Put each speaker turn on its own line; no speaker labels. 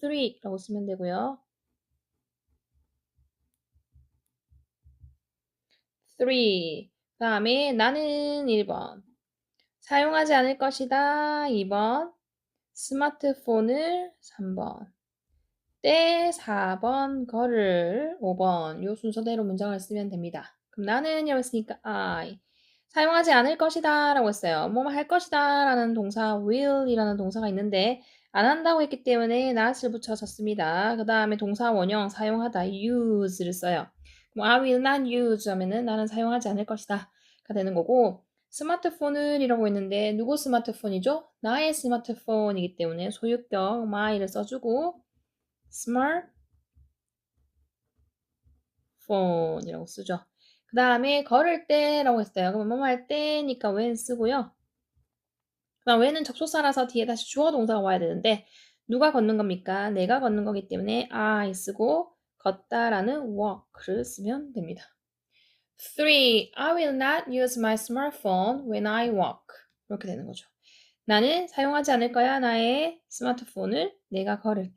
three라고 쓰면 되고요. three. 그 다음에 나는 1번. 사용하지 않을 것이다. 2번. 스마트폰을 3번. 때 4번. 걸을 5번. 요 순서대로 문장을 쓰면 됩니다. 그럼 나는 이라고 했으니까 I. 사용하지 않을 것이다 라고 했어요. 뭐뭐 할 것이다 라는 동사 will 이라는 동사가 있는데 안 한다고 했기 때문에 not을 붙여서 씁니다. 그 다음에 동사 원형 사용하다 use를 써요. 뭐 I will not use 하면은 나는 사용하지 않을 것이다 가 되는 거고 스마트폰을 이라고 했는데 누구 스마트폰이죠? 나의 스마트폰이기 때문에 소유격 my를 써주고 smartphone이라고 쓰죠. 그 다음에 걸을 때라고 했어요. 그럼 뭐뭐 할 때니까 when 쓰고요. 그 다음 when은 접속사라서 뒤에 다시 주어 동사가 와야 되는데 누가 걷는 겁니까? 내가 걷는 거기 때문에 I 쓰고 걷다라는 walk를 쓰면 됩니다. 3. I will not use my smartphone when I walk. 이렇게 되는 거죠. 나는 사용하지 않을 거야 나의 스마트폰을 내가 걸을 때.